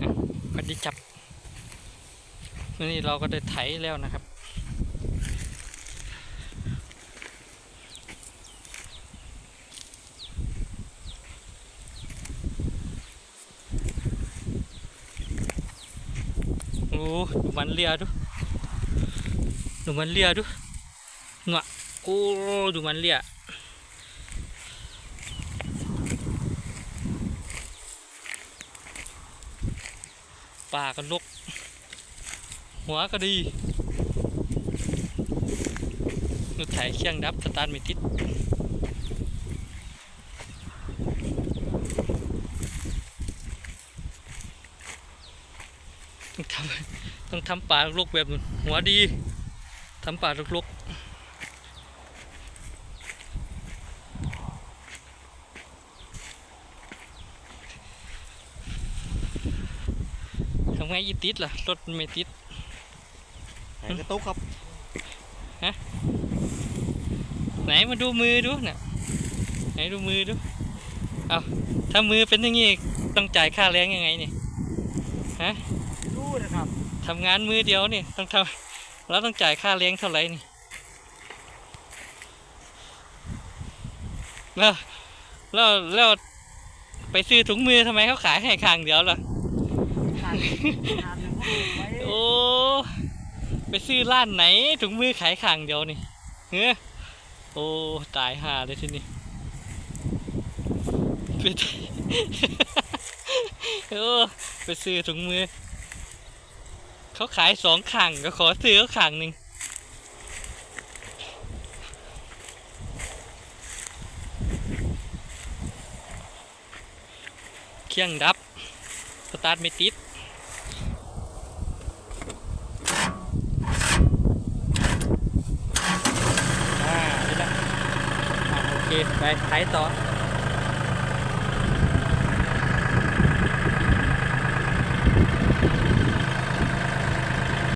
อะพอดีจับนี่เราก็ได้ไถแล้วนะครับ โอ้ดูมันเลียดูดูมันเลียดูงะโอ้ดูมันเลีย ปากก็ลก หัวก็ดีนูถ่ายเคียงดับสตาร์ทไม่ติดต้องทำต้องทำป่าลกแบบนั้หัวดีทำป่าลุกๆ ไงยีติดล่ะ รถมันไม่ติดไหนกระตุกครับไหนมาดูมือดูน่ะ ไหนดูมือดู เอาถ้ามือเป็นอย่างงี้ต้องจ่ายค่าแรงยังไงเนี่ย ฮะรู้นะครับทำงานมือเดียวนี่ต้องทำแล้วต้องจ่ายค่าเลี้ยงเท่าไหร่นี่แล้วแล้วแล้วไปซื้อถุงมือทำไมเขาขายให้ข้างเดียวล่ะ โอ้ไปซื้อร้านไหนถุงมือขายข้างเดียวนี่เฮ้อโอ้ตายห่าเลยที่นี้ไปโอ้ไปซื้อถุงมือ เขาขายสองขังก็ขอซื้อเขาขังหนึ่งเครื่องดับ สตาร์ทไม่ติด อ่าได้แล้วอ่าโอ เค ไปไถต่อ